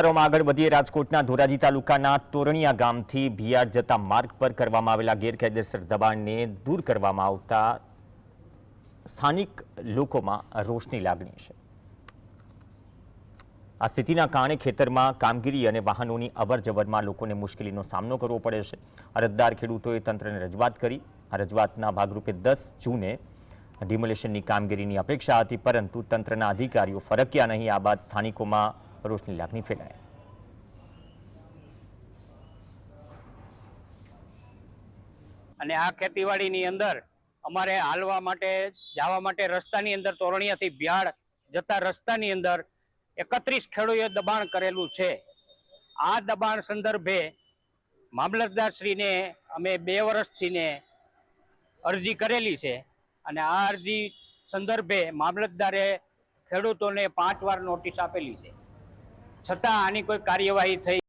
આગળ વધીએ. રાજકોટના ધોરાજી તાલુકાના તોરણિયા ગામથી ભિયાડ જતા માર્ગ પર કરવામાં આવેલા ગેરકાયદેસર દબાણને દૂર કરવામાં આવતા સ્થાનિક લોકોમાં રોષની લાગણી છે. આ સ્થિતિના કારણે ખેતરમાં કામગીરી અને વાહનોની અવરજવરમાં લોકોને મુશ્કેલીનો સામનો કરવો પડે છે. અરજદાર ખેડૂતોએ તંત્રને રજૂઆત કરી. આ રજૂઆતના ભાગરૂપે દસ જૂને ડિમોલેશનની કામગીરીની અપેક્ષા હતી, પરંતુ તંત્રના અધિકારીઓ ફરક્યા નહીં. આ બાદ સ્થાનિકોમાં રોષની લાગણી ફેલાય. અને આ ખેતીવાડીની અંદર અમારે હાલવા માટે, જવા માટે રસ્તાની અંદર તોરણિયાથી બિહાડ જતા રસ્તાની અંદર એકત્રીસ ખેડૂએ દબાણ કરેલું છે. આ દબાણ સંદર્ભે મામલતદારશ્રીને અમે બે વર્ષથીને અરજી કરેલી છે અને આ અરજી સંદર્ભે મામલતદારે ખેડૂતોને પાંચ વાર નોટિસ આપેલી છે. છતાં આની કોઈ કાર્યવાહી થઈ